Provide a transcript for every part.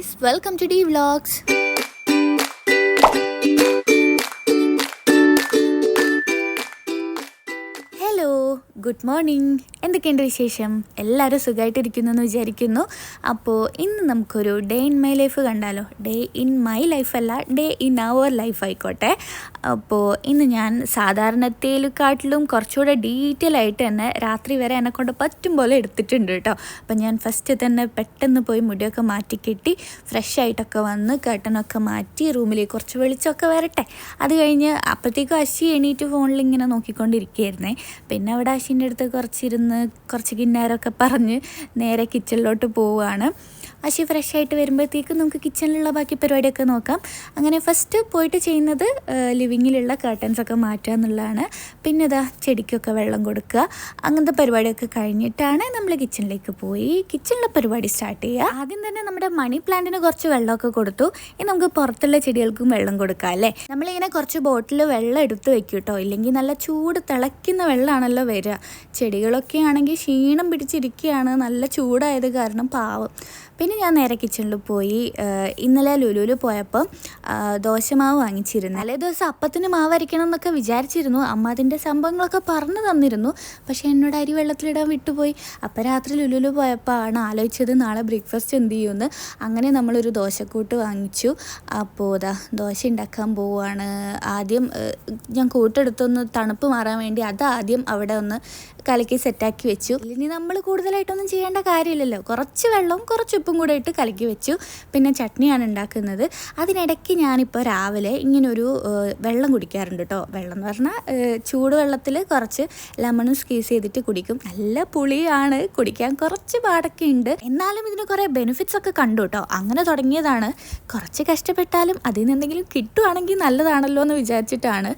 guys, welcome to D Vlogs. Hello, good morning. എന്തൊക്കെയുണ്ട് വിശേഷം? എല്ലാവരും സുഖമായിട്ടിരിക്കുന്നു എന്ന് വിചാരിക്കുന്നു. അപ്പോൾ ഇന്ന് നമുക്കൊരു ഡേ ഇൻ മൈ ലൈഫ് കണ്ടാലോ? ഡേ ഇൻ മൈ ലൈഫ് അല്ല ഡേ ഇൻ അവർ ലൈഫ് ആയിക്കോട്ടെ. അപ്പോൾ ഇന്ന് ഞാൻ സാധാരണത്തേലുക്കാട്ടിലും കുറച്ചുകൂടെ ഡീറ്റെയിൽ ആയിട്ട് തന്നെ രാത്രി വരെ എന്നെ കൊണ്ട് പറ്റും പോലെ എടുത്തിട്ടുണ്ട് കേട്ടോ അപ്പം ഞാൻ ഫസ്റ്റ് തന്നെ പെട്ടെന്ന് പോയി മുടിയൊക്കെ മാറ്റി കെട്ടി ഫ്രഷ് ആയിട്ടൊക്കെ വന്ന് കേട്ടനൊക്കെ മാറ്റി റൂമിലേക്ക് കുറച്ച് വെളിച്ചമൊക്കെ വരട്ടെ. അത് കഴിഞ്ഞ് അപ്പോഴത്തേക്കും അശി എണീറ്റ് ഫോണിൽ ഇങ്ങനെ നോക്കിക്കൊണ്ടിരിക്കുകയായിരുന്നേ. പിന്നെ അവിടെ അശീന്റെ അടുത്ത് കുറച്ചിരുന്ന് കുറച്ച് കിന്നാരമൊക്കെ പറഞ്ഞ് നേരെ കിച്ചണിലോട്ട് പോവുകയാണ് അശി ഫ്രഷ് ആയിട്ട് വരുമ്പോഴത്തേക്കും നമുക്ക് കിച്ചണിലുള്ള ബാക്കി പരിപാടിയൊക്കെ നോക്കാം. അങ്ങനെ ഫസ്റ്റ് പോയിട്ട് ചെയ്യുന്നത് ലിവിങ്ങിലുള്ള കർട്ടൻസൊക്കെ മാറ്റുക എന്നുള്ളതാണ്. പിന്നെ ഇതാ ചെടിക്കൊക്കെ വെള്ളം കൊടുക്കുക. അങ്ങനത്തെ പരിപാടിയൊക്കെ കഴിഞ്ഞിട്ടാണ് നമ്മൾ കിച്ചണിലേക്ക് പോയി. കിച്ചണിലെ പരിപാടി സ്റ്റാർട്ട് ചെയ്യുക. ആദ്യം തന്നെ നമ്മുടെ മണി പ്ലാന്റിന് കുറച്ച് വെള്ളമൊക്കെ കൊടുത്തു. ഇനി നമുക്ക് പുറത്തുള്ള ചെടികൾക്കും വെള്ളം കൊടുക്കാം അല്ലേ? നമ്മളിങ്ങനെ കുറച്ച് ബോട്ടിൽ വെള്ളം എടുത്ത് വെക്കും കേട്ടോ. ഇല്ലെങ്കിൽ നല്ല ചൂട് തിളയ്ക്കുന്ന വെള്ളമാണല്ലോ വരിക. ചെടികളൊക്കെ ആണെങ്കിൽ ക്ഷീണം പിടിച്ചിരിക്കുകയാണ്. നല്ല ചൂടായത് കാരണം പാവം. പിന്നെ ഞാൻ നേരെ കിച്ചണിൽ പോയി ഇന്നലെ ലുലുവിൽ പോയപ്പോൾ ദോശ ദോശമാവ് വാങ്ങിച്ചിരുന്നു. അല്ലേ ദിവസം അപ്പത്തിന് മാവ് അരയ്ക്കണം എന്നൊക്കെ വിചാരിച്ചിരുന്നു. അമ്മ അതിന്റെ സംഭവങ്ങളൊക്കെ പറഞ്ഞു തന്നിരുന്നു. പക്ഷേ എന്നോട് അരി വെള്ളത്തിലിടാൻ വിട്ടുപോയി. അപ്പം രാത്രി ലുലുവിൽ പോയപ്പോൾ ആണ് ആലോചിച്ചത് നാളെ ബ്രേക്ക്ഫാസ്റ്റ് എന്ത് ചെയ്യുമെന്ന് അങ്ങനെ നമ്മളൊരു ദോശക്കൂട്ട് വാങ്ങിച്ചു. അപ്പോൾ ഇതാ ദോശ ഉണ്ടാക്കാൻ പോവുകയാണ് ആദ്യം ഞാൻ കൂട്ടെടുത്തൊന്ന് തണുപ്പ് മാറാൻ വേണ്ടി അത് ആദ്യം അവിടെ ഒന്ന് കലക്കി സെറ്റാക്കി വെച്ചു. ഇനി നമ്മൾ കൂടുതലായിട്ടൊന്നും ചെയ്യേണ്ട കാര്യമില്ലല്ലോ. കുറച്ച് വെള്ളവും കുറച്ച് ഉപ്പും കൂടെ ഇട്ട് കലക്കി വെച്ചു. പിന്നെ ചട്നിയാണ് ഉണ്ടാക്കുന്നത്. അതിനിടയ്ക്ക് ഞാനിപ്പോൾ രാവിലെ ഇങ്ങനൊരു വെള്ളം കുടിക്കാറുണ്ട് കേട്ടോ വെള്ളം എന്ന് പറഞ്ഞാൽ ചൂടുവെള്ളത്തിൽ കുറച്ച് ലെമണും സ്ക്വീസ് ചെയ്തിട്ട് കുടിക്കും. നല്ല പുളിയാണ്. കുടിക്കാൻ കുറച്ച് പാടൊക്കെ ഉണ്ട്. എന്നാലും ഇതിന് കുറേ ബെനിഫിറ്റ്സ് ഒക്കെ കണ്ടു കേട്ടോ അങ്ങനെ തുടങ്ങിയതാണ്. കുറച്ച് കഷ്ടപ്പെട്ടാലും അതിൽ നിന്ന് എന്തെങ്കിലും കിട്ടുവാണെങ്കിൽ നല്ലതാണല്ലോ എന്ന് വിചാരിച്ചിട്ടാണ്.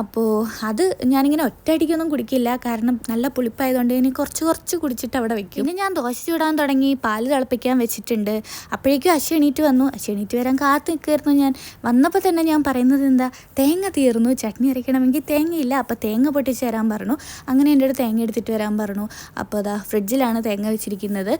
അപ്പോൾ അത് ഞാനിങ്ങനെ ഒറ്റയടിക്കൊന്നും കുടിക്കില്ല. കാരണം നല്ല പുളിപ്പായതുകൊണ്ട് ഇനി കുറച്ച് കുറച്ച് കുടിച്ചിട്ട് അവിടെ വെക്കും. പിന്നെ ഞാൻ ദോശ ചൂടാൻ തുടങ്ങി. പാൽ തിളപ്പിക്കാൻ വെച്ചിട്ടുണ്ട് അപ്പോഴേക്കും അശി എണീറ്റ് വന്നു. അശി എണീറ്റ് വരാൻ കാത്തു നിൽക്കുമായിരുന്നു ഞാൻ. വന്നപ്പോൾ തന്നെ ഞാൻ പറയുന്നത് എന്താ? തേങ്ങ തീർന്നു. ചട്നി അരയ്ക്കണമെങ്കിൽ തേങ്ങയില്ല. അപ്പോൾ തേങ്ങ പൊട്ടിച്ച് തരാൻ പറഞ്ഞു. അങ്ങനെ എന്റെ അടുത്ത് തേങ്ങ എടുത്തിട്ട് വരാൻ പറഞ്ഞു. അപ്പോൾ അതാ ഫ്രിഡ്ജിലാണ് തേങ്ങ വെച്ചിരിക്കുന്നത്.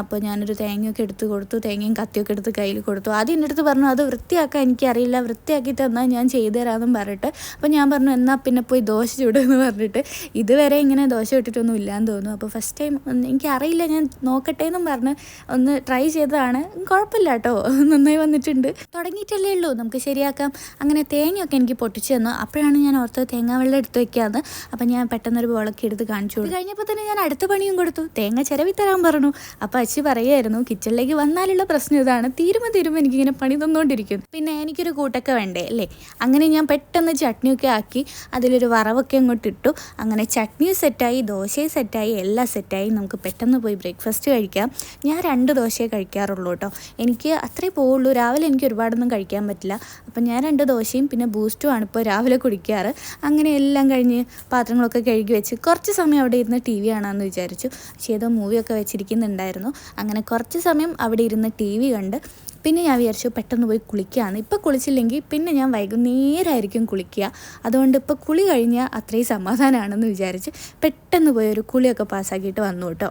അപ്പോൾ ഞാനൊരു തേങ്ങയൊക്കെ എടുത്ത് കൊടുത്തു. തേങ്ങയും കത്തിയൊക്കെ എടുത്ത് കയ്യിൽ കൊടുത്തു. ആദ്യം എന്റെ അടുത്ത് പറഞ്ഞു അത് വൃത്തിയാക്കാൻ എനിക്കറിയില്ല. വൃത്തിയാക്കി തന്നാൽ ഞാൻ ചെയ്തു തരാമെന്നും പറഞ്ഞിട്ട്. അപ്പോൾ ഞാൻ പറഞ്ഞു എന്നാൽ പിന്നെ പോയി ദോശ ചൂടെന്ന് പറഞ്ഞിട്ട്. ഇതുവരെ ഇങ്ങനെ ദോശ ഇട്ടിട്ടൊന്നും ഇല്ലാന്ന് തോന്നുന്നു. അപ്പോൾ ഫസ്റ്റ് ടൈം എനിക്കറിയില്ല. ഞാൻ നോക്കട്ടെ എന്നും പറഞ്ഞ് ഒന്ന് ട്രൈ ചെയ്തതാണ്. കുഴപ്പമില്ല കേട്ടോ നന്നായി വന്നിട്ടുണ്ട്. തുടങ്ങിയിട്ടല്ലേ ഉള്ളൂ. നമുക്ക് ശരിയാക്കാം. അങ്ങനെ തേങ്ങയൊക്കെ എനിക്ക് പൊട്ടിച്ചു തന്നു. അപ്പോഴാണ് ഞാൻ ഓർത്തത് തേങ്ങ വെള്ളം എടുത്ത് വെക്കാന്ന്. അപ്പം ഞാൻ പെട്ടെന്നൊരു ബോളൊക്കെ എടുത്ത് കാണിച്ചു കൊടുത്തു. കഴിഞ്ഞപ്പോൾ തന്നെ ഞാൻ അടുത്ത പണിയും കൊടുത്തു. തേങ്ങ ചിരവി തരാൻ പറഞ്ഞു. അപ്പോൾ അച്ഛി പറയുമായിരുന്നു കിച്ചണിലേക്ക് വന്നാലുള്ള പ്രശ്നം ഇതാണ്. തീരുമ്പോൾ തീരുമ്പോൾ എനിക്കിങ്ങനെ പണി തന്നുകൊണ്ടിരിക്കും പിന്നെ എനിക്കൊരു കൂട്ടൊക്കെ വേണ്ടേ അല്ലേ? അങ്ങനെ ഞാൻ പെട്ടെന്ന് ചട്നിയൊക്കെ ആക്കി അതിലൊരു വറവൊക്കെ അങ്ങോട്ട് ഇട്ടു. അങ്ങനെ ചട്നിയും സെറ്റായി ദോശയും സെറ്റായി എല്ലാം സെറ്റായി നമുക്ക് പെട്ടെന്ന് പോയി ബ്രേക്ക്ഫാസ്റ്റ് കഴിക്കാം. ഞാൻ രണ്ട് ദോശയെ കഴിക്കാറുള്ളൂ കേട്ടോ. എനിക്ക് അത്രേ പോവുള്ളൂ. രാവിലെ എനിക്ക് ഒരുപാടൊന്നും കഴിക്കാൻ പറ്റില്ല. അപ്പം ഞാൻ രണ്ട് ദോശയും പിന്നെ ബൂസ്റ്റുമാണ് ഇപ്പോൾ രാവിലെ കുടിക്കാറ്. അങ്ങനെ എല്ലാം കഴിഞ്ഞ് പാത്രങ്ങളൊക്കെ കഴുകി വെച്ച് കുറച്ച് സമയം അവിടെ ഇരുന്ന് ടി വി കാണാമെന്ന് വിചാരിച്ചു. പക്ഷേ ഏതോ മൂവിയൊക്കെ വെച്ചിരിക്കുന്നുണ്ടായിരുന്നു. അങ്ങനെ കുറച്ച് സമയം അവിടെ ഇരുന്ന് ടി വി കണ്ട് പിന്നെ ഞാൻ വിചാരിച്ചു പെട്ടെന്ന് പോയി കുളിക്കുകയാണ് ഇപ്പോൾ കുളിച്ചില്ലെങ്കിൽ പിന്നെ ഞാൻ വൈകുന്നേരമായിരിക്കും കുളിക്കുക. അതുകൊണ്ട് ഇപ്പോൾ കുളി കഴിഞ്ഞാൽ അത്രയും സമാധാനമാണെന്ന് വിചാരിച്ച് പെട്ടെന്ന് പോയി ഒരു കുളിയൊക്കെ പാസ്സാക്കിയിട്ട് വന്നു കേട്ടോ.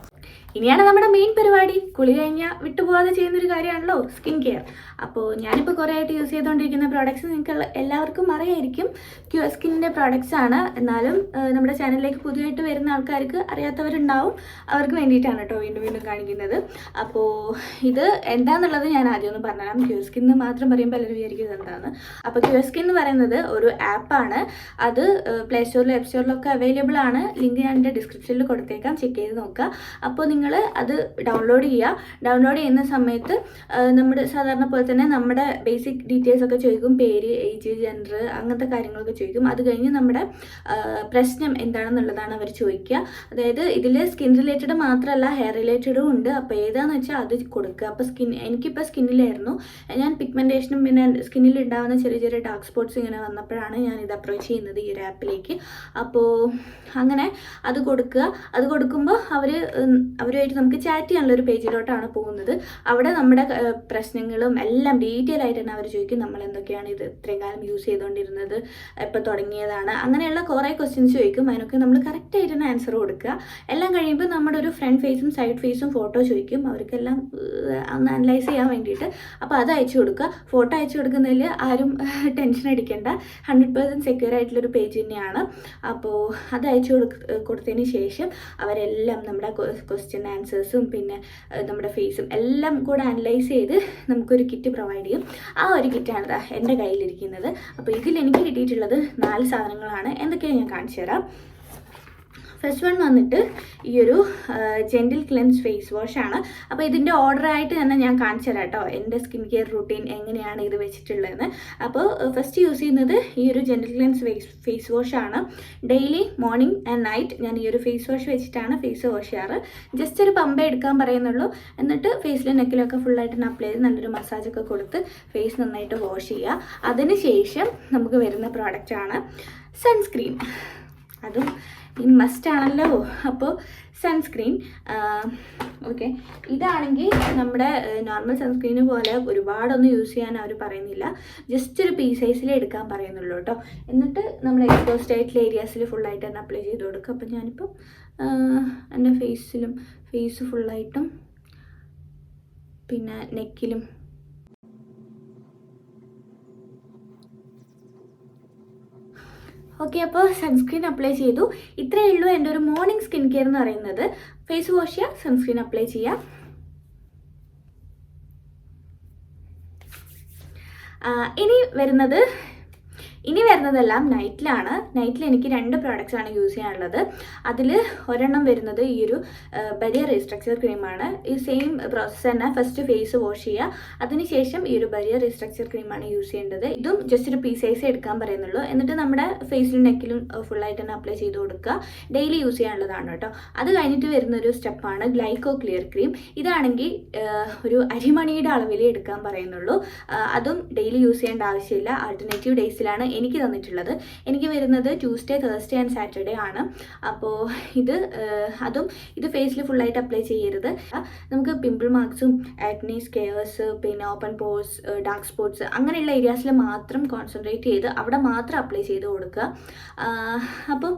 ഇനിയാണ് നമ്മുടെ മെയിൻ പരിപാടി. കുളി കഴിഞ്ഞാൽ വിട്ടുപോകാതെ ചെയ്യുന്നൊരു കാര്യമാണല്ലോ സ്കിൻ കെയർ അപ്പോൾ ഞാനിപ്പോൾ കുറേ ആയിട്ട് യൂസ് ചെയ്തുകൊണ്ടിരിക്കുന്ന പ്രോഡക്റ്റ്സ് നിങ്ങൾക്ക് എല്ലാവർക്കും അറിയായിരിക്കും. ക്യൂ സ്കിന്നിന്റെ പ്രോഡക്റ്റ്സ് ആണ്. എന്നാലും നമ്മുടെ ചാനലിലേക്ക് പുതിയതായിട്ട് വരുന്ന ആൾക്കാർക്ക് അറിയാത്തവരുണ്ടാവും. അവർക്ക് വേണ്ടിയിട്ടാണ് കേട്ടോ വീണ്ടും വീണ്ടും കാണിക്കുന്നത്. അപ്പോൾ ഇത് എന്താണെന്നുള്ളത് ഞാൻ ആദ്യം ഒന്ന് പറഞ്ഞുതരാം. ക്യൂ സ്കിൻ എന്ന് മാത്രം പറയുമ്പോൾ എല്ലാവരും വിചാരിക്കുന്നത് എന്താണ്? അപ്പോൾ ക്യൂ സ്കിൻ എന്ന് പറയുന്നത് ഒരു ആപ്പാണ് അത് പ്ലേ സ്റ്റോറിലും ആപ്പ് സ്റ്റോറിലൊക്കെ അവൈലബിൾ ആണ്. ലിങ്ക് ഞാൻ എന്റെ ഡിസ്ക്രിപ്ഷനിൽ കൊടുത്തേക്കാം. ചെക്ക് ചെയ്ത് നോക്കുക. അപ്പോൾ നിങ്ങൾ അത് ഡൗൺലോഡ് ചെയ്യുക ഡൗൺലോഡ് ചെയ്യുന്ന സമയത്ത് നമ്മുടെ സാധാരണ പോലെ തന്നെ നമ്മുടെ ബേസിക് ഡീറ്റെയിൽസ് ഒക്കെ ചോദിക്കും. പേര് ഏജ് ജെൻഡർ അങ്ങനത്തെ കാര്യങ്ങളൊക്കെ ചോദിക്കും. അത് കഴിഞ്ഞ് നമ്മുടെ പ്രശ്നം എന്താണെന്നുള്ളതാണ് അവർ ചോദിക്കുക അതായത് ഇതിൽ സ്കിൻ റിലേറ്റഡ് മാത്രമല്ല ഹെയർ റിലേറ്റഡും ഉണ്ട്. അപ്പോൾ ഏതാന്ന് വെച്ചാൽ അത് കൊടുക്കുക അപ്പോൾ സ്കിൻ എനിക്കിപ്പോൾ സ്കിന്നിലായിരുന്നു ഞാൻ പിഗ്മെന്റേഷനും പിന്നെ സ്കിന്നിൽ ഉണ്ടാകുന്ന ചെറിയ ചെറിയ ഡാർക്ക് സ്പോട്ട്സ് ഇങ്ങനെ വന്നപ്പോഴാണ് ഞാൻ ഇത് അപ്രോച്ച് ചെയ്യുന്നത് ഈ ഒരു ആപ്പിലേക്ക് അപ്പോൾ അങ്ങനെ അത് കൊടുക്കുക അത് കൊടുക്കുമ്പോൾ അവർ അവരുമായിട്ട് നമുക്ക് ചാറ്റ് ചെയ്യാനുള്ള ഒരു പേജിലോട്ടാണ് പോകുന്നത്. അവിടെ നമ്മുടെ പ്രശ്നങ്ങളും എല്ലാം ഡീറ്റെയിൽ ആയിട്ട് തന്നെ അവർ ചോദിക്കും നമ്മൾ എന്തൊക്കെയാണ് ഇത് ഇത്രയും കാലം യൂസ് ചെയ്തുകൊണ്ടിരുന്നത് എപ്പോൾ തുടങ്ങിയതാണ് അങ്ങനെയുള്ള കുറേ ക്വസ്റ്റ്യൻസ് ചോദിക്കും. അതിനൊക്കെ നമ്മൾ കറക്റ്റായിട്ട് തന്നെ ആൻസർ കൊടുക്കുക. എല്ലാം കഴിയുമ്പോൾ നമ്മുടെ ഒരു ഫ്രണ്ട് ഫേസും സൈഡ് ഫേസും ഫോട്ടോ ചോദിക്കും. അവർക്കെല്ലാം ഒന്ന് അനലൈസ് ചെയ്യാൻ വേണ്ടിയിട്ട്. അപ്പോൾ അത് അയച്ചു കൊടുക്കുക. ഫോട്ടോ അയച്ചു കൊടുക്കുന്നതിൽ ആരും ടെൻഷൻ അടിക്കേണ്ട. ഹൺഡ്രഡ് പേഴ്സന്റ് സെക്യൂർ ആയിട്ടുള്ളൊരു പേജ് തന്നെയാണ്. അപ്പോൾ അത് അയച്ചു കൊടുക്ക കൊടുത്തതിന് ശേഷം അവരെല്ലാം നമ്മുടെ ക്വസ്റ്റ്യൻ ആൻസേഴ്സും പിന്നെ നമ്മുടെ ഫേസും എല്ലാം കൂടെ അനലൈസ് ചെയ്ത് നമുക്കൊരു കിറ്റ് പ്രൊവൈഡ് ചെയ്യും. ആ ഒരു കിറ്റാണ് എന്റെ കയ്യിലിരിക്കുന്നത്. അപ്പോൾ ഇതിൽ എനിക്ക് കിട്ടിയിട്ടുള്ളത് നാല് സാധനങ്ങളാണ്. എന്തൊക്കെയാണ് ഞാൻ കാണിച്ചു തരാം ഫസ്റ്റ് വൺ വന്നിട്ട് ഈ ഒരു ജെന്റിൽ ക്ലെൻസ് ഫേസ് വാഷ് ആണ്. അപ്പോൾ ഇതിന്റെ ഓർഡർ ആയിട്ട് തന്നെ ഞാൻ കാണിച്ചു തരാം കേട്ടോ എന്റെ സ്കിൻ കെയർ റുട്ടീൻ എങ്ങനെയാണ് ഇത് വെച്ചിട്ടുള്ളതെന്ന്. അപ്പോൾ ഫസ്റ്റ് യൂസ് ചെയ്യുന്നത് ഈ ഒരു ജെന്റിൽ ക്ലെൻസ് ഫേസ് വാഷ് ആണ്. ഡെയിലി മോർണിംഗ് ആൻഡ് നൈറ്റ് ഞാൻ ഈ ഒരു ഫേസ് വാഷ് വെച്ചിട്ടാണ് ഫേസ് വാഷ് ചെയ്യാറ്. ജസ്റ്റ് ഒരു പമ്പ എടുക്കാൻ പറയുന്നുള്ളൂ. എന്നിട്ട് ഫേസിലും നെക്കിലൊക്കെ ഫുള്ളായിട്ട് അപ്ലൈ ചെയ്ത് നല്ലൊരു മസാജൊക്കെ കൊടുത്ത് ഫേസ് നന്നായിട്ട് വാഷ് ചെയ്യുക. അതിനുശേഷം നമുക്ക് വരുന്ന പ്രോഡക്റ്റാണ് സൺസ്ക്രീൻ അതും ഈ മസ്റ്റ് ആണല്ലോ. അപ്പോൾ സൺസ്ക്രീൻ ഓക്കെ ഇതാണെങ്കിൽ നമ്മുടെ നോർമൽ സൺസ്ക്രീന് പോലെ ഒരുപാടൊന്നും യൂസ് ചെയ്യാൻ അവർ പറയുന്നില്ല. ജസ്റ്റ് ഒരു പീ സൈസിൽ എടുക്കാൻ പറയുന്നുള്ളൂ കേട്ടോ. എന്നിട്ട് നമ്മൾ എക്സ്പോസ്ഡ് ആയിട്ടുള്ള ഏരിയാസിൽ ഫുള്ളായിട്ട് തന്നെ അപ്ലൈ ചെയ്ത് കൊടുക്കുക അപ്പോൾ ഞാനിപ്പോൾ എന്റെ ഫേസിലും ഫേസ് ഫുള്ളായിട്ടും പിന്നെ നെക്കിലും ഓക്കെ അപ്പോൾ സൺസ്ക്രീൻ അപ്ലൈ ചെയ്തു. ഇത്രയേ ഉള്ളൂ എന്റെ ഒരു മോർണിംഗ് സ്കിൻ കെയർ എന്ന് പറയുന്നത്. ഫേസ് വാഷ് ചെയ്യുക സൺസ്ക്രീൻ അപ്ലൈ ചെയ്യുക ഇനി വരുന്നത് ഇനി വരുന്നതെല്ലാം നൈറ്റിലാണ് നൈറ്റിൽ എനിക്ക് രണ്ട് പ്രോഡക്റ്റ്സ് ആണ് യൂസ് ചെയ്യാനുള്ളത്. അതിൽ ഒരെണ്ണം വരുന്നത് ഈ ഒരു ബരിയർ റീസ്ട്രക്ചർ ക്രീമാണ് ഈ സെയിം പ്രോസസ്സ് തന്നെ ഫസ്റ്റ് ഫേസ് വാഷ് ചെയ്യുക. അതിനുശേഷം ഈ ഒരു ബരിയർ റീസ്ട്രക്ചർ ക്രീമാണ് യൂസ് ചെയ്യേണ്ടത്. ഇതും ജസ്റ്റ് ഒരു പീസൈസ് എടുക്കാൻ പറയുന്നുള്ളൂ. എന്നിട്ട് നമ്മുടെ ഫേസിലും നെക്കിലും ഫുള്ളായിട്ട് തന്നെ അപ്ലൈ ചെയ്ത് കൊടുക്കുക. ഡെയിലി യൂസ് ചെയ്യാനുള്ളതാണ് കേട്ടോ. അത് കഴിഞ്ഞിട്ട് വരുന്ന ഒരു സ്റ്റെപ്പാണ് ഗ്ലൈക്കോ ക്ലിയർ ക്രീം ഇതാണെങ്കിൽ ഒരു അരിമണിയുടെ അളവിൽ എടുക്കാൻ പറയുന്നുള്ളൂ. അതും ഡെയിലി യൂസ് ചെയ്യേണ്ട ആവശ്യമില്ല. ആൾട്ടർനേറ്റീവ് ഡേയ്സിലാണ് എനിക്ക് തന്നിട്ടുള്ളത്. എനിക്ക് വരുന്നത് ട്യൂസ്ഡേ തേഴ്സ്ഡേ ആൻഡ് സാറ്റർഡേ ആണ്. അപ്പോൾ ഇത് അതും ഇത് ഫേസിൽ ഫുള്ളായിട്ട് അപ്ലൈ ചെയ്യരുത്. നമുക്ക് പിമ്പിൾ മാർക്സും ആക്നി സ്കെയേഴ്സ് പിന്നെ ഓപ്പൺ പോഴ്സ് ഡാർക്ക് സ്പോട്ട്സ് അങ്ങനെയുള്ള ഏരിയാസിൽ മാത്രം കോൺസെൻട്രേറ്റ് ചെയ്ത് അവിടെ മാത്രം അപ്ലൈ ചെയ്ത് കൊടുക്കുക. അപ്പം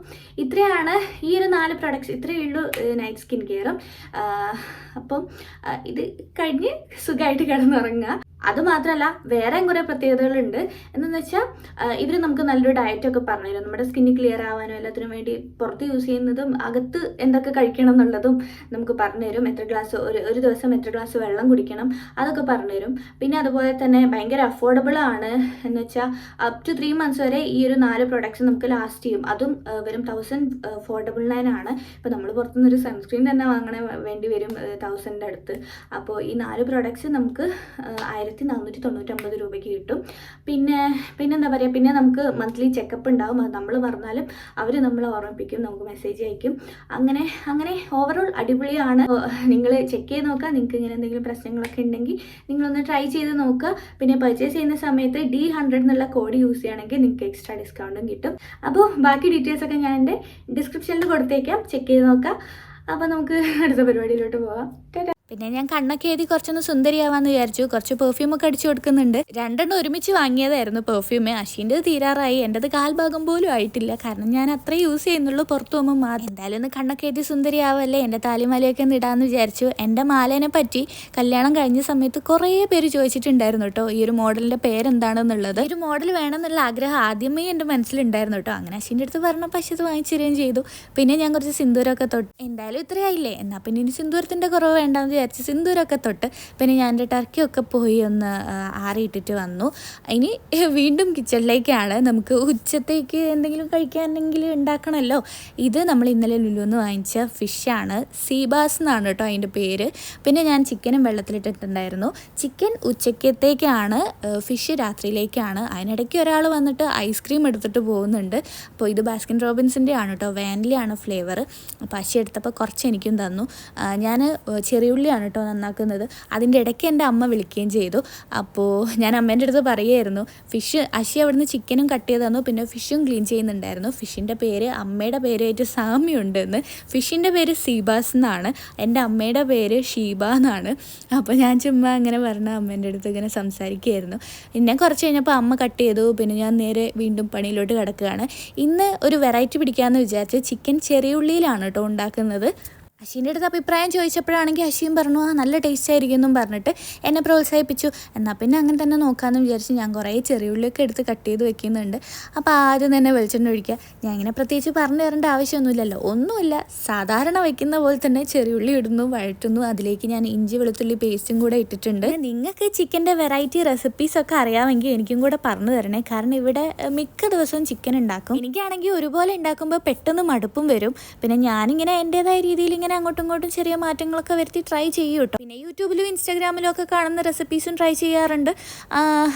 ഇത്രയാണ് ഈ ഒരു നാല് പ്രൊഡക്ട്സ് ഇത്രയേ ഉള്ളൂ നൈറ്റ് സ്കിൻ കെയറും അപ്പം ഇത് കഴിഞ്ഞ് സുഖമായിട്ട് കിടന്നുറങ്ങുക. അത് മാത്രമല്ല വേറെയും കുറേ പ്രത്യേകതകളുണ്ട്. എന്തെന്ന് വെച്ചാൽ ഇവർ നമുക്ക് നല്ലൊരു ഡയറ്റൊക്കെ പറഞ്ഞു തരും. നമ്മുടെ സ്കിന്ന് ക്ലിയർ ആവാനും എല്ലാത്തിനും വേണ്ടി പുറത്ത് യൂസ് ചെയ്യുന്നതും അകത്ത് എന്തൊക്കെ കഴിക്കണം എന്നുള്ളതും നമുക്ക് പറഞ്ഞുതരും എത്ര ഗ്ലാസ് ഒരു ഒരു ദിവസം എത്ര ഗ്ലാസ് വെള്ളം കുടിക്കണം അതൊക്കെ പറഞ്ഞുതരും പിന്നെ അതുപോലെ തന്നെ ഭയങ്കര അഫോർഡബിൾ ആണ്. എന്ന് വെച്ചാൽ അപ് ടു ത്രീ മന്ത്സ് വരെ ഈ ഒരു നാല് പ്രൊഡക്ട്സ് നമുക്ക് ലാസ്റ്റ് ചെയ്യും. അതും വെറും തൗസൻഡ് അഫോർഡബിൾ നയൻ ആണ്. ഇപ്പോൾ നമ്മൾ പുറത്തുനിന്ന് ഒരു സൺസ്ക്രീൻ തന്നെ വാങ്ങണ വേണ്ടി വരും തൗസൻഡിന്റെ അടുത്ത്. അപ്പോൾ ഈ നാല് പ്രൊഡക്ട്സ് നമുക്ക് ആയിരത്തി നാനൂറ്റി തൊണ്ണൂറ്റൊമ്പത് രൂപയ്ക്ക് കിട്ടും. പിന്നെ പിന്നെ എന്താ പറയുക പിന്നെ നമുക്ക് മന്ത്ലി ചെക്കപ്പ് ഉണ്ടാവും. അത് നമ്മൾ പറഞ്ഞാലും അവർ നമ്മളെ ഓർമ്മിപ്പിക്കും നമുക്ക് മെസ്സേജ് അയക്കും. അങ്ങനെ അങ്ങനെ ഓവറോൾ അടിപൊളിയാണ്. നിങ്ങൾ ചെക്ക് ചെയ്ത് നോക്കുക. നിങ്ങൾക്ക് ഇങ്ങനെ എന്തെങ്കിലും പ്രശ്നങ്ങളൊക്കെ ഉണ്ടെങ്കിൽ നിങ്ങളൊന്ന് ട്രൈ ചെയ്ത് നോക്കുക. പിന്നെ പർച്ചേസ് ചെയ്യുന്ന സമയത്ത് ഡി ഹൺഡ്രഡ് എന്നുള്ള കോഡ് യൂസ് ചെയ്യുകയാണെങ്കിൽ നിങ്ങൾക്ക് എക്സ്ട്രാ ഡിസ്കൗണ്ടും കിട്ടും. അപ്പോൾ ബാക്കി ഡീറ്റെയിൽസ് ഒക്കെ ഞാൻ എന്റെ ഡിസ്ക്രിപ്ഷനിൽ കൊടുത്തേക്കാം. ചെക്ക് ചെയ്ത് നോക്കാം അപ്പോൾ നമുക്ക് അടുത്ത പരിപാടിയിലോട്ട് പോവാം. പിന്നെ ഞാൻ കണ്ണൊക്കെ എഴുതി കുറച്ചൊന്ന് സുന്ദരിയാവാന്ന് വിചാരിച്ചു. കുറച്ച് പെർഫ്യൂം ഒക്കെ അടിച്ചു കൊടുക്കുന്നുണ്ട്. രണ്ടെണ്ണം ഒരുമിച്ച് വാങ്ങിയതായിരുന്നു പെർഫ്യൂം അശീന്റെ തീരാറായി. എന്റെത് കാൽഭാഗം പോലും ആയിട്ടില്ല. കാരണം ഞാൻ അത്രേ യൂസ് ചെയ്യുന്നുള്ളൂ പുറത്തു പോകുമ്പോൾ മാറി എന്തായാലും ഒന്ന് കണ്ണൊക്കെ എഴുതി സുന്ദരിയാവല്ലേ? എന്റെ താലിമാലയൊക്കെ ഒന്ന് ഇടാമെന്ന് വിചാരിച്ചു. എന്റെ മാലേനെ പറ്റി കല്യാണം കഴിഞ്ഞ സമയത്ത് കുറേ പേര് ചോദിച്ചിട്ടുണ്ടായിരുന്നു കേട്ടോ ഈ ഒരു മോഡലിന്റെ പേരെന്താണെന്നുള്ളത്. ഒരു മോഡൽ വേണമെന്നുള്ള ആഗ്രഹം ആദ്യമേ എന്റെ മനസ്സിലുണ്ടായിരുന്നു കേട്ടോ അങ്ങനെ അശ്വിന്റെ അടുത്ത് പറഞ്ഞപ്പോൾ അശ്വത് വാങ്ങിച്ചു തരികയും ചെയ്തു. പിന്നെ ഞാൻ കുറച്ച് സിന്ദൂരമൊക്കെ തൊട്ട്. എന്തായാലും ഇത്രയായില്ലേ? എന്നാൽ പിന്നെ ഇനി സിന്ദൂരത്തിന്റെ കുറവ് വേണ്ടെന്ന് വിചാരിച്ച് സിന്ദൂരമൊക്കെ തൊട്ട് പിന്നെ ഞാൻ എന്റെ ടർക്കിയൊക്കെ പോയി ഒന്ന് ആറിയിട്ടിട്ട് വന്നു. ഇനി വീണ്ടും കിച്ചണിലേക്കാണ് നമുക്ക് ഉച്ചത്തേക്ക് എന്തെങ്കിലും കഴിക്കാനെങ്കിൽ ഉണ്ടാക്കണമല്ലോ. ഇത് നമ്മൾ ഇന്നലെ ലുലുന്ന് വാങ്ങിച്ച ഫിഷാണ് സീബാസ് എന്നാണ് കേട്ടോ അതിന്റെ പേര്. പിന്നെ ഞാൻ ചിക്കനും വെള്ളത്തിലിട്ടിട്ടുണ്ടായിരുന്നു. Chicken ഉച്ചക്കത്തേക്കാണ് fish രാത്രിയിലേക്കാണ്. അതിനിടയ്ക്ക് ഒരാൾ വന്നിട്ട് ഐസ്ക്രീം എടുത്തിട്ട് പോകുന്നുണ്ട്. അപ്പോൾ ഇത് ബാസ്കിൻ റോബിൻസിന്റെ ആണ് കേട്ടോ. വാനിലയാണ് ഫ്ലേവർ അശി എടുത്തപ്പോൾ കുറച്ച് എനിക്കും തന്നു. ഞാൻ ചെറിയുള്ളി ചെറിയുള്ളിയാണ് കേട്ടോ നന്നാക്കുന്നത്. അതിന്റെ ഇടയ്ക്ക് എന്റെ അമ്മ വിളിക്കുകയും ചെയ്തു. അപ്പോൾ ഞാൻ അമ്മേന്റെ അടുത്ത് പറയുമായിരുന്നു ഫിഷ് അശി അവിടുന്ന് ചിക്കനും കട്ട് ചെയ്ത് തന്നു. പിന്നെ ഫിഷും ക്ലീൻ ചെയ്യുന്നുണ്ടായിരുന്നു. ഫിഷിന്റെ പേര് അമ്മയുടെ പേരായിട്ട് സാമ്യമുണ്ടെന്ന് ഫിഷിന്റെ പേര് സീബാസ് എന്നാണ്. എന്റെ അമ്മയുടെ പേര് ഷീബ എന്നാണ്. അപ്പോൾ ഞാൻ ചുമ്മാ അങ്ങനെ പറഞ്ഞ അമ്മേന്റെ അടുത്ത് ഇങ്ങനെ സംസാരിക്കുകയായിരുന്നു. പിന്നെ കുറച്ച് കഴിഞ്ഞപ്പോൾ അമ്മ കട്ട് ചെയ്തു. പിന്നെ ഞാൻ നേരെ വീണ്ടും പണിയിലോട്ട് കിടക്കുകയാണ്. ഇന്ന് ഒരു വെറൈറ്റി പിടിക്കാമെന്ന് വിചാരിച്ച് ചിക്കൻ ചെറിയ ഉള്ളിയിലാണ് കേട്ടോ ഉണ്ടാക്കുന്നത്. അശീന്റെ അടുത്ത് അഭിപ്രായം ചോദിച്ചപ്പോഴാണെങ്കിൽ അശ്വിൻ പറഞ്ഞു ആ നല്ല ടേസ്റ്റ് ആയിരിക്കും എന്നും പറഞ്ഞിട്ട് എന്നെ പ്രോത്സാഹിപ്പിച്ചു. എന്നാൽ പിന്നെ അങ്ങനെ തന്നെ നോക്കാമെന്ന് വിചാരിച്ച് ഞാൻ കുറേ ചെറിയുള്ളിയൊക്കെ എടുത്ത് കട്ട് ചെയ്ത് വെക്കുന്നുണ്ട്. അപ്പോൾ ആദ്യം തന്നെ വെളിച്ചെണ്ണ ഒഴിക്കുക. ഞാൻ ഇങ്ങനെ പ്രത്യേകിച്ച് പറഞ്ഞു തരേണ്ട ആവശ്യമൊന്നുമില്ലല്ലോ. ഒന്നുമില്ല. സാധാരണ വെക്കുന്ന പോലെ തന്നെ ചെറിയുള്ളി ഇടുന്നു വഴറ്റുന്നു. അതിലേക്ക് ഞാൻ ഇഞ്ചി വെളുത്തുള്ളി പേസ്റ്റും കൂടെ ഇട്ടിട്ടുണ്ട്. നിങ്ങൾക്ക് ചിക്കന്റെ വെറൈറ്റി റെസിപ്പീസ് ഒക്കെ അറിയാമെങ്കിൽ എനിക്കും കൂടെ പറഞ്ഞു തരണേ. കാരണം ഇവിടെ മിക്ക ദിവസവും ചിക്കൻ ഉണ്ടാക്കും. എനിക്കാണെങ്കിൽ ഒരുപോലെ ഉണ്ടാക്കുമ്പോൾ പെട്ടെന്ന് മടുപ്പും വരും. പിന്നെ ഞാനിങ്ങനെ എന്റെതായ രീതിയിൽ ഇങ്ങനെ അങ്ങോട്ടും ഇങ്ങോട്ടും ചെറിയ മാറ്റങ്ങളൊക്കെ വരുത്തി ട്രൈ ചെയ്യും കേട്ടോ പിന്നെ യൂട്യൂബിലും ഇൻസ്റ്റാഗ്രാമിലും ഒക്കെ കാണുന്ന റെസിപ്പീസും ട്രൈ ചെയ്യാറുണ്ട്.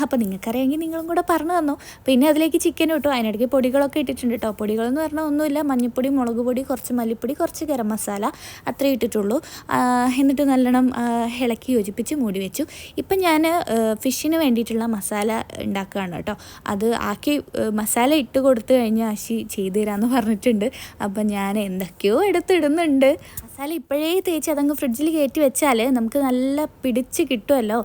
അപ്പോൾ നിങ്ങൾക്കറിയാമെങ്കിൽ നിങ്ങളും കൂടെ പറഞ്ഞു തന്നു. പിന്നെ അതിലേക്ക് ചിക്കൻ ഇട്ടു. അതിനിടയ്ക്ക് പൊടികളൊക്കെ ഇട്ടിട്ടുണ്ട് കേട്ടോ പൊടികളെന്ന് പറഞ്ഞാൽ ഒന്നുമില്ല. മഞ്ഞൾപ്പൊടി മുളക് പൊടി കുറച്ച് മല്ലിപ്പൊടി കുറച്ച് ഗരം മസാല അത്രേ ഇട്ടിട്ടുള്ളൂ. എന്നിട്ട് നല്ലോണം ഇളക്കി യോജിപ്പിച്ച് മൂടി വെച്ചു. ഇപ്പം ഞാൻ ഫിഷിന് വേണ്ടിയിട്ടുള്ള മസാല ഉണ്ടാക്കുകയാണ് കേട്ടോ അത് ആക്കി മസാല ഇട്ട് കൊടുത്തു കഴിഞ്ഞാൽ അശി ചെയ്തു തരാമെന്ന് പറഞ്ഞിട്ടുണ്ട്. അപ്പം ഞാൻ എന്തൊക്കെയോ എടുത്തിടുന്നുണ്ട്. മസാല ഇപ്പോഴേ തേച്ച് അതങ്ങ് ഫ്രിഡ്ജിൽ കയറ്റി വെച്ചാൽ നമുക്ക് നല്ല പിടിച്ച് കിട്ടുമല്ലോ.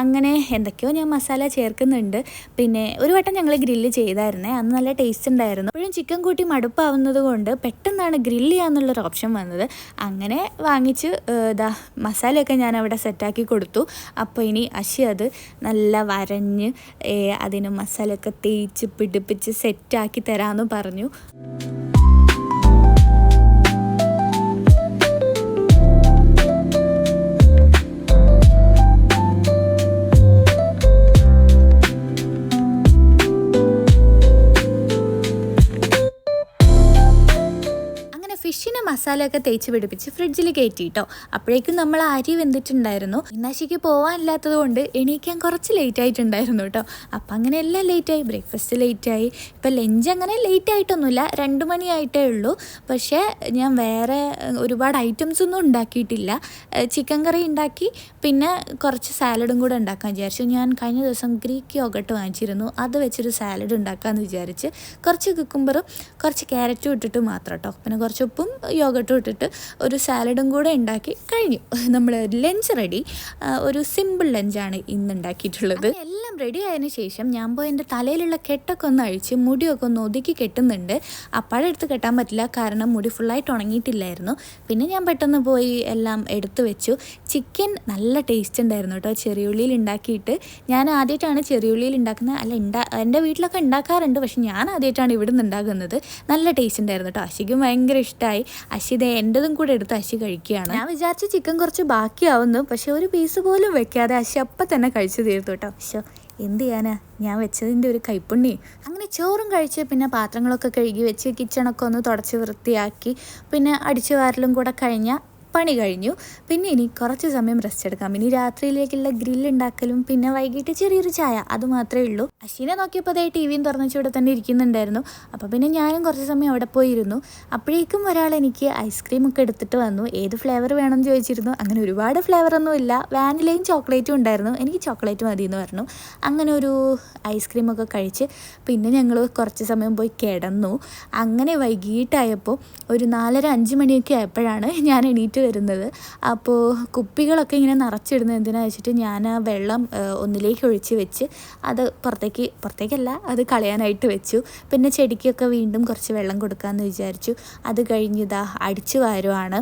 അങ്ങനെ എന്തൊക്കെയോ ഞാൻ മസാല ചേർക്കുന്നുണ്ട്. പിന്നെ ഒരു വട്ടം ഞങ്ങൾ ഗ്രില്ല് ചെയ്തായിരുന്നേ അന്ന് നല്ല ടേസ്റ്റ് ഉണ്ടായിരുന്നു. ഇപ്പോഴും ചിക്കൻ കൂട്ടി മടുപ്പാവുന്നത് കൊണ്ട് പെട്ടെന്നാണ് ഗ്രില്ല് ചെയ്യാന്നുള്ളൊരു ഓപ്ഷൻ വന്നത്. അങ്ങനെ വാങ്ങിച്ച് ഇതാ മസാലയൊക്കെ ഞാൻ അവിടെ സെറ്റാക്കി കൊടുത്തു. അപ്പോൾ ഇനി അശി അത് നല്ല വരഞ്ഞ് അതിന് മസാലയൊക്കെ തേച്ച് പിടിപ്പിച്ച് സെറ്റാക്കി തരാമെന്ന് പറഞ്ഞു. മസാലയൊക്കെ തേച്ച് പിടിപ്പിച്ച് ഫ്രിഡ്ജിൽ കയറ്റി കേട്ടോ അപ്പോഴേക്കും നമ്മൾ അരി വെന്തിട്ടുണ്ടായിരുന്നു. ഇന്നാശിക്ക് പോകാനില്ലാത്തത് കൊണ്ട് എണീക്കാൻ കുറച്ച് ലേറ്റ് ആയിട്ടുണ്ടായിരുന്നു കേട്ടോ. അപ്പം അങ്ങനെ എല്ലാം ലേറ്റായി ബ്രേക്ക്ഫാസ്റ്റ് ലേറ്റായി ഇപ്പം ലഞ്ച് അങ്ങനെ ലേറ്റ് ആയിട്ടൊന്നുമില്ല. രണ്ട് മണിയായിട്ടേ ഉള്ളൂ. പക്ഷേ ഞാൻ വേറെ ഒരുപാട് ഐറ്റംസ് ഒന്നും ഉണ്ടാക്കിയിട്ടില്ല. ചിക്കൻ കറി ഉണ്ടാക്കി. പിന്നെ കുറച്ച് സാലഡും കൂടെ ഉണ്ടാക്കാൻ വിചാരിച്ചു. ഞാൻ കഴിഞ്ഞ ദിവസം ഗ്രീക്ക് യോഗട്ട് വാങ്ങിച്ചിരുന്നു. അത് വെച്ചൊരു സാലഡ് ഉണ്ടാക്കാമെന്ന് വിചാരിച്ച് കുറച്ച് കുക്കുംബറും കുറച്ച് ക്യാരറ്റും ഇട്ടിട്ട് മാത്രം കേട്ടോ. പിന്നെ കുറച്ച് ഉപ്പും യോഗട്ടും ഇട്ടിട്ട് ഒരു സാലഡും കൂടെ ഉണ്ടാക്കി കഴിഞ്ഞു. നമ്മൾ ലഞ്ച് റെഡി. ഒരു സിമ്പിൾ ലഞ്ചാണ് ഇന്ന് ഉണ്ടാക്കിയിട്ടുള്ളത്. എല്ലാം റെഡി ആയതിനു ശേഷം ഞാൻ പോയി എന്റെ തലയിലുള്ള കെട്ടൊക്കെ ഒന്ന് അഴിച്ച് മുടിയൊക്കെ ഒന്ന് ഒതുക്കി കെട്ടുന്നുണ്ട്. അപ്പാടെ എടുത്ത് കെട്ടാൻ പറ്റില്ല. കാരണം മുടി ഫുള്ളായിട്ട് ഉണങ്ങിയിട്ടില്ലായിരുന്നു. പിന്നെ ഞാൻ പെട്ടെന്ന് പോയി എല്ലാം എടുത്തു വെച്ചു. ചിക്കൻ നല്ല ടേസ്റ്റ് ഉണ്ടായിരുന്നു കേട്ടോ. ചെറിയുള്ളിയിൽ ഉണ്ടാക്കിയിട്ട് ഞാൻ ആദ്യമായിട്ടാണ് ചെറിയുള്ളിയിൽ ഉണ്ടാക്കുന്നത്. അല്ല ഉണ്ടാ എന്റെ വീട്ടിലൊക്കെ ഉണ്ടാക്കാറുണ്ട്. പക്ഷെ ഞാൻ ആദ്യമായിട്ടാണ് ഇവിടെ നിന്ന് ഉണ്ടാക്കുന്നത്. നല്ല ടേസ്റ്റ് ഉണ്ടായിരുന്നു കേട്ടോ. അശിക്കും ഭയങ്കര ഇഷ്ടമായി അശി ഇതേ എന്റെതും കൂടെ എടുത്ത് അശി കഴിക്കുകയാണ്. ഞാൻ വിചാരിച്ചു ചിക്കൻ കുറച്ച് ബാക്കിയാവുന്നു പക്ഷെ ഒരു പീസ് പോലും വെക്കാതെ അശി അപ്പം തന്നെ കഴിച്ചു തീർത്തു കേട്ടോ. പക്ഷേ എന്ത് ചെയ്യാനാ? ഞാൻ വെച്ചതിന്റെ ഒരു കൈപ്പുണ്ണി അങ്ങനെ ചോറും കഴിച്ച് പിന്നെ പാത്രങ്ങളൊക്കെ കഴുകി വെച്ച് കിച്ചണൊക്കെ ഒന്ന് തുടച്ച് വൃത്തിയാക്കി പിന്നെ അടിച്ചു വാരലും കൂടെ കഴിഞ്ഞാൽ പണി കഴിഞ്ഞു. പിന്നെ ഇനി കുറച്ച് സമയം റെസ്റ്റ് എടുക്കാം. ഇനി രാത്രിയിലേക്കുള്ള ഗ്രില്ല് ഉണ്ടാക്കലും പിന്നെ വൈകിട്ട് ചെറിയൊരു ചായ അത് മാത്രമേ ഉള്ളൂ. അശ്വിനെ നോക്കിയപ്പോൾ അതേ ടി വിയും തുറന്നിച്ച് ഇവിടെ തന്നെ ഇരിക്കുന്നുണ്ടായിരുന്നു. അപ്പോൾ പിന്നെ ഞാനും കുറച്ച് സമയം അവിടെ പോയിരുന്നു. അപ്പോഴേക്കും ഒരാൾ എനിക്ക് ഐസ്ക്രീം ഒക്കെ എടുത്തിട്ട് വന്നു. ഏത് ഫ്ലേവർ വേണമെന്ന് ചോദിച്ചിരുന്നു. അങ്ങനെ ഒരുപാട് ഫ്ലേവർ ഒന്നും ഇല്ല. വാനിലയും ചോക്ലേറ്റും ഉണ്ടായിരുന്നു. എനിക്ക് ചോക്ലേറ്റ് മതി എന്ന് പറഞ്ഞു. അങ്ങനെ ഒരു ഐസ്ക്രീം ഒക്കെ കഴിച്ച് പിന്നെ ഞങ്ങൾ കുറച്ച് സമയം പോയി കിടന്നു. അങ്ങനെ വൈകിട്ടായപ്പോൾ ഒരു നാലര അഞ്ച് മണിയൊക്കെ ആയപ്പോഴാണ് ഞാൻ എണീറ്റ് വരുന്നത്. അപ്പോൾ കുപ്പികളൊക്കെ ഇങ്ങനെ നിറച്ചിടുന്നത് എന്തിനാ വെച്ചിട്ട് ഞാൻ ആ വെള്ളം ഒന്നിലേക്ക് ഒഴിച്ച് വെച്ച് അത് പുറത്തേക്ക് പുറത്തേക്കല്ല അത് കളയാനായിട്ട് വെച്ചു. പിന്നെ ചെടിക്കൊക്കെ വീണ്ടും കുറച്ച് വെള്ളം കൊടുക്കാമെന്ന് വിചാരിച്ചു. അത് കഴിഞ്ഞിതാ അടിച്ചു വാരുവാണ്.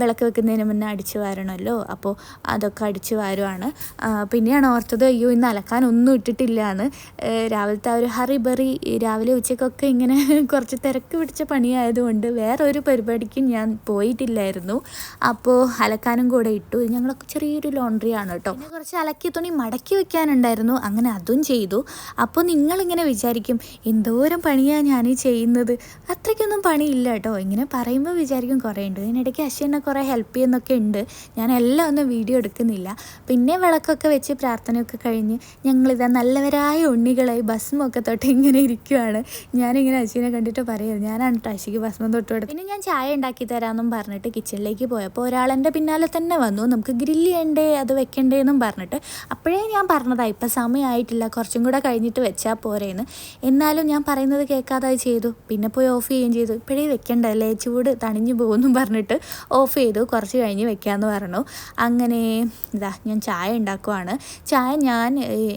വിളക്ക് വെക്കുന്നതിന് മുന്നേ അടിച്ചു വാരണമല്ലോ? അപ്പോൾ അതൊക്കെ അടിച്ചു വാരുവാണ്. പിന്നെയാണ് ഓർത്തത് അയ്യോ ഇന്ന് അലക്കാൻ ഒന്നും ഇട്ടിട്ടില്ല എന്ന് രാവിലത്തെ ആ ഒരു ഹറി ബറി രാവിലെ ഉച്ചക്കൊക്കെ ഇങ്ങനെ കുറച്ച് തിരക്ക് പിടിച്ച പണിയായതുകൊണ്ട് വേറൊരു പരിപാടിക്കും ഞാൻ പോയിട്ടില്ലായിരുന്നു. അപ്പോൾ അലക്കാനും കൂടെ ഇട്ടു. ഞങ്ങളൊക്കെ ചെറിയൊരു ലോണ്ടറി ആണ് കേട്ടോ. പിന്നെ കുറച്ച് അലക്കിയ തുണി മടക്കി വെക്കാനുണ്ടായിരുന്നു. അങ്ങനെ അതും ചെയ്തു. അപ്പോൾ നിങ്ങളിങ്ങനെ വിചാരിക്കും എന്തോരം പണിയാണ് ഞാൻ ചെയ്യുന്നത്? അത്രയ്ക്കൊന്നും പണിയില്ല കേട്ടോ. ഇങ്ങനെ പറയുമ്പോൾ വിചാരിക്കും കുറേ ഉണ്ട്. ഇതിനിടയ്ക്ക് അശ്വനെ കുറേ ഹെൽപ്പ് ചെയ്യുന്നൊക്കെ ഉണ്ട്. ഞാൻ എല്ലാം ഒന്നും വീഡിയോ എടുക്കുന്നില്ല. പിന്നെ വിളക്കൊക്കെ വെച്ച് പ്രാർത്ഥനയൊക്കെ കഴിഞ്ഞ് ഞങ്ങളിതാ നല്ലവരായ ഉണ്ണികളായി ഭസ്മൊക്കെ തൊട്ട് ഇങ്ങനെ ഇരിക്കുവാണ്. ഞാനിങ്ങനെ അശ്വിനെ കണ്ടിട്ട് പറയുന്നത് ഞാനാണ് കേട്ടോ അശ്വിക്ക് ഭസ്മം തൊട്ട് പിന്നെ ഞാൻ ചായ ഉണ്ടാക്കി തരാമെന്നും പറഞ്ഞിട്ട് കിച്ചണിലേക്ക് പോയപ്പോൾ ഒരാൾ എന്റെ പിന്നാലെ തന്നെ വന്നു. നമുക്ക് ഗ്രില്ല് ചെയ്യണ്ടേ? അത് വെക്കണ്ടേ? എന്നും പറഞ്ഞിട്ട്. അപ്പോഴേ ഞാൻ പറഞ്ഞതാ ഇപ്പം സമയമായിട്ടില്ല. കുറച്ചും കൂടെ കഴിഞ്ഞിട്ട് വെച്ചാൽ പോരേന്ന്. എന്നാലും ഞാൻ പറയുന്നത് കേൾക്കാതെ ചെയ്തു. പിന്നെ പോയി ഓഫ് ചെയ്യുകയും ചെയ്തു. ഇപ്പോഴേ വെക്കണ്ടല്ലേ ചൂട് തണിഞ്ഞു പോകുമെന്നും പറഞ്ഞിട്ട് ഓഫ് ചെയ്തു. കുറച്ച് കഴിഞ്ഞ് വെക്കാമെന്ന് പറഞ്ഞു. അങ്ങനെ ഇതാ ഞാൻ ചായ ഉണ്ടാക്കുവാണ്. ചായ ഞാൻ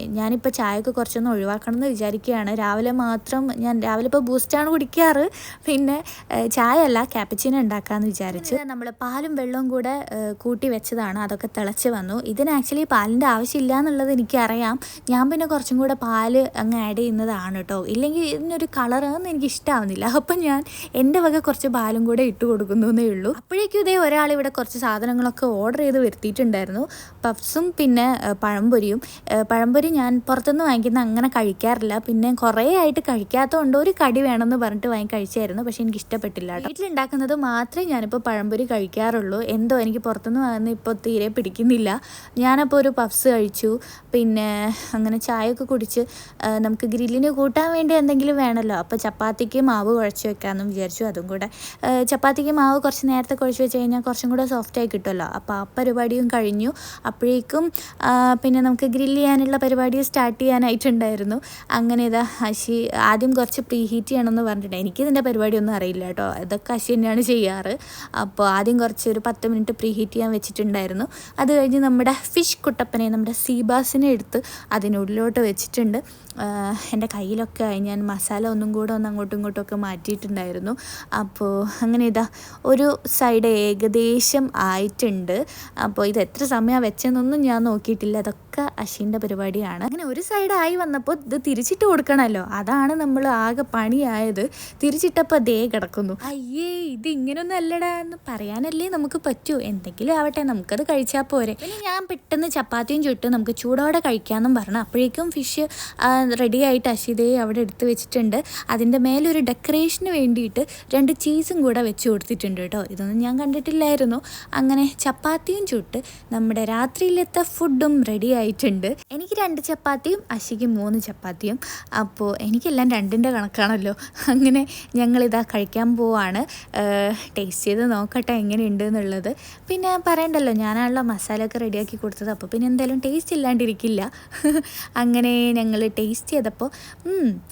ഞാനിപ്പോൾ ചായയൊക്കെ കുറച്ചൊന്ന് ഒഴിവാക്കണം എന്ന് വിചാരിക്കുകയാണ്. രാവിലെ മാത്രം ഞാൻ രാവിലെ ഇപ്പോൾ ബൂസ്റ്റാണ് കുടിക്കാറ്. പിന്നെ ചായ അല്ല ക്യാപ്പച്ചിനോ ഉണ്ടാക്കാമെന്ന് വിചാരിച്ചു. നമ്മൾ പാലും വെള്ളവും കൂടെ കൂട്ടി വെച്ചതാണ്. അതൊക്കെ തിളച്ച് വന്നു. ഇതിന് ആക്ച്വലി പാലിന്റെ ആവശ്യമില്ല എന്നുള്ളത് എനിക്കറിയാം. ഞാൻ പിന്നെ കുറച്ചും കൂടെ പാൽ അങ്ങ് ആഡ് ചെയ്യുന്നതാണ് കേട്ടോ ഇല്ലെങ്കിൽ ഇതിനൊരു കളറൊന്നും എനിക്ക് ഇഷ്ടമാവുന്നില്ല അപ്പം ഞാൻ എന്റെ വക കുറച്ച് പാലും കൂടെ ഇട്ട് കൊടുക്കുന്നു എന്നേ ഉള്ളൂ. അപ്പോഴേക്കും ഇതേ ഒരാൾ ഇവിടെ കുറച്ച് സാധനങ്ങളൊക്കെ ഓർഡർ ചെയ്ത് വരുത്തിയിട്ടുണ്ടായിരുന്നു. പഫ്സും പിന്നെ പഴംപൊരിയും. പഴംപൊരി ഞാൻ പുറത്തുനിന്ന് വാങ്ങിക്കുന്ന അങ്ങനെ കഴിക്കാറില്ല. പിന്നെ കുറേ ആയിട്ട് കഴിക്കാത്തതുകൊണ്ട് ഒരു കടി വേണമെന്ന് പറഞ്ഞിട്ട് വാങ്ങി കഴിച്ചായിരുന്നു. പക്ഷേ എനിക്ക് ഇഷ്ടപ്പെട്ടില്ല വീട്ടിലുണ്ടാക്കുന്നത് മാത്രമേ ഞാനിപ്പോൾ പഴംപൊരി കഴിക്കാറുള്ളൂ. എന്തോ എനിക്ക് പുറത്തുനിന്ന് വാങ്ങുന്ന ഇപ്പോൾ തീരെ പിടിക്കുന്നില്ല. ഞാനപ്പോൾ ഒരു പഫ്സ് കഴിച്ചു. പിന്നെ അങ്ങനെ ചായയൊക്കെ കുടിച്ച് നമുക്ക് ഗ്രില്ലിന് കൂട്ടാൻ വേണ്ടി എന്തെങ്കിലും വേണമല്ലോ അപ്പോൾ ചപ്പാത്തിക്ക് മാവ് കുഴച്ച് വെക്കാമെന്ന് വിചാരിച്ചു. അതും കൂടെ ചപ്പാത്തിക്ക് മാവ് കുറച്ച് നേരത്തെ കുഴച്ച് വെച്ച് കഴിഞ്ഞാൽ കുറച്ചും കൂടെ സോഫ്റ്റായി കിട്ടുമല്ലോ. അപ്പോൾ ആ പരിപാടിയും കഴിഞ്ഞു. അപ്പോഴേക്കും പിന്നെ നമുക്ക് ഗ്രില്ല് ചെയ്യാനുള്ള പരിപാടി സ്റ്റാർട്ട് ചെയ്യാനായിട്ടുണ്ടായിരുന്നു. അങ്ങനെ ഇതാ അശി ആദ്യം കുറച്ച് പ്രീ ഹീറ്റ് ചെയ്യണമെന്ന് പറഞ്ഞിട്ടുണ്ട്. എനിക്കിതിന്റെ പരിപാടിയൊന്നും അറിയില്ല കേട്ടോ. ഇതൊക്കെ അശി തന്നെയാണ് ചെയ്യാറ്. അപ്പോൾ ആദ്യം കുറച്ച് ഒരു പത്ത് മിനിറ്റ് പ്രീ ഹീറ്റ് ചെയ്യാൻ വെച്ചിട്ടുണ്ടായിരുന്നു. അത് കഴിഞ്ഞ് നമ്മുടെ ഫിഷ് കുട്ടപ്പനെ നമ്മുടെ സീബാസിനെ എടുത്ത് അതിനുള്ളിലോട്ട് വെച്ചിട്ടുണ്ട്. എന്റെ കയ്യിലൊക്കെ ആയി. ഞാൻ മസാല ഒന്നും കൂടെ ഒന്ന് അങ്ങോട്ടും ഇങ്ങോട്ടും ഒക്കെ മാറ്റിയിട്ടുണ്ടായിരുന്നു. അപ്പോൾ അങ്ങനെ ഇതാ ഒരു സൈഡ് ഏകദേശം ആയിട്ടുണ്ട്. അപ്പോൾ ഇത് എത്ര സമയം വെച്ചെന്നൊന്നും ഞാൻ നോക്കിയിട്ടില്ല. അതൊക്കെ അഷീന്റെ പരിപാടിയാണ്. അങ്ങനെ ഒരു സൈഡായി വന്നപ്പോൾ ഇത് തിരിച്ചിട്ട് കൊടുക്കണമല്ലോ. അതാണ് നമ്മൾ ആകെ പണിയായത്. തിരിച്ചിട്ടപ്പോൾ ദേ കിടക്കുന്നു. അയ്യേ ഇത് ഇങ്ങനൊന്നും അല്ലടാ എന്ന് പറയാനല്ലേ നമുക്ക് പറ്റൂ. എന്തെങ്കിലും ആവട്ടെ നമുക്കത് കഴിച്ചാൽ പോരെ. പിന്നെ ഞാൻ പെട്ടെന്ന് ചപ്പാത്തിയും ചുട്ടും നമുക്ക് ചൂടോടെ കഴിക്കാമെന്നും പറഞ്ഞു. അപ്പോഴേക്കും ഫിഷ് റെഡി ആയിട്ട് അശിതയെ അവിടെ എടുത്ത് വെച്ചിട്ടുണ്ട്. അതിന്റെ മേലൊരു ഡെക്കറേഷന് വേണ്ടിയിട്ട് രണ്ട് ചീസും കൂടെ വെച്ച് കൊടുത്തിട്ടുണ്ട് കേട്ടോ. ഇതൊന്നും ഞാൻ കണ്ടിട്ടില്ലായിരുന്നു. അങ്ങനെ ചപ്പാത്തിയും ചുട്ട് നമ്മുടെ രാത്രിയിലത്തെ ഫുഡും റെഡി ആയിട്ടുണ്ട്. എനിക്ക് രണ്ട് ചപ്പാത്തിയും അശിക്ക് മൂന്ന് ചപ്പാത്തിയും. അപ്പോൾ എനിക്കെല്ലാം രണ്ടിന്റെ കണക്കാണല്ലോ. അങ്ങനെ ഞങ്ങളിതാ കഴിക്കാൻ പോവാണ്. ടേസ്റ്റ് ചെയ്ത് നോക്കട്ടെ എങ്ങനെയുണ്ട് എന്നുള്ളത്. പിന്നെ പറയണ്ടല്ലോ ഞാനാണല്ലോ മസാലയൊക്കെ റെഡിയാക്കി കൊടുത്തത്. അപ്പോൾ പിന്നെ എന്തായാലും ടേസ്റ്റ് ഇല്ലാണ്ടിരിക്കില്ല. അങ്ങനെ ഞങ്ങൾ ടേസ്റ്റ് ചെയ്തപ്പോൾ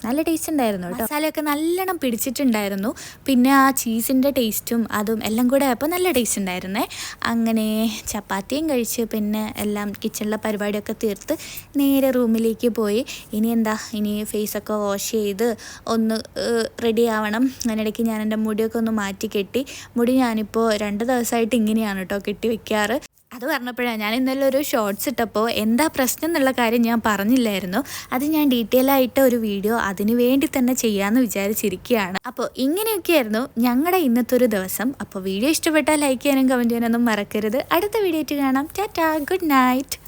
നല്ല ടേസ്റ്റ് ഉണ്ടായിരുന്നു കേട്ടോ. മസാലയൊക്കെ നല്ലോണം പിടിച്ചിട്ടുണ്ടായിരുന്നു. പിന്നെ ആ ചീസിന്റെ ടേസ്റ്റും അതും എല്ലാം കൂടെ ആയപ്പോൾ നല്ല ടേസ്റ്റ് ഉണ്ടായിരുന്നേ. അങ്ങനെ ചപ്പാത്തിയും കഴിച്ച് പിന്നെ എല്ലാം കിച്ചണിലെ പരിപാടിയൊക്കെ തീർത്ത് നേരെ റൂമിലേക്ക് പോയി. ഇനി എന്താ ഇനി ഫേസൊക്കെ വാഷ് ചെയ്ത് ഒന്ന് റെഡി ആവണം. അതിനിടയ്ക്ക് ഞാൻ എന്റെ മുടിയൊക്കെ ഒന്ന് മാറ്റി കെട്ടി. മുടി ഞാനിപ്പോൾ രണ്ട് ദിവസമായിട്ട് ഇങ്ങനെയാണ് കേട്ടോ കെട്ടി വെക്കാറ്. അത് പറഞ്ഞപ്പോഴാണ് ഞാൻ ഇന്നലെ ഒരു ഷോർട്സ് ഇട്ടപ്പോൾ എന്താ പ്രശ്നം എന്നുള്ള കാര്യം ഞാൻ പറഞ്ഞില്ലായിരുന്നു. അത് ഞാൻ ഡീറ്റെയിൽ ആയിട്ട് ഒരു വീഡിയോ അതിനു വേണ്ടി തന്നെ ചെയ്യാമെന്ന് വിചാരിച്ചിരിക്കുകയാണ്. അപ്പോൾ ഇങ്ങനെയൊക്കെയായിരുന്നു ഞങ്ങളുടെ ഇന്നത്തെ ഒരു ദിവസം. അപ്പോൾ വീഡിയോ ഇഷ്ടപ്പെട്ടാൽ ലൈക്ക് ചെയ്യാനും കമന്റ് ചെയ്യാനൊന്നും മറക്കരുത്. അടുത്ത വീഡിയോ ആയിട്ട് കാണാം. ടാറ്റാ. Good night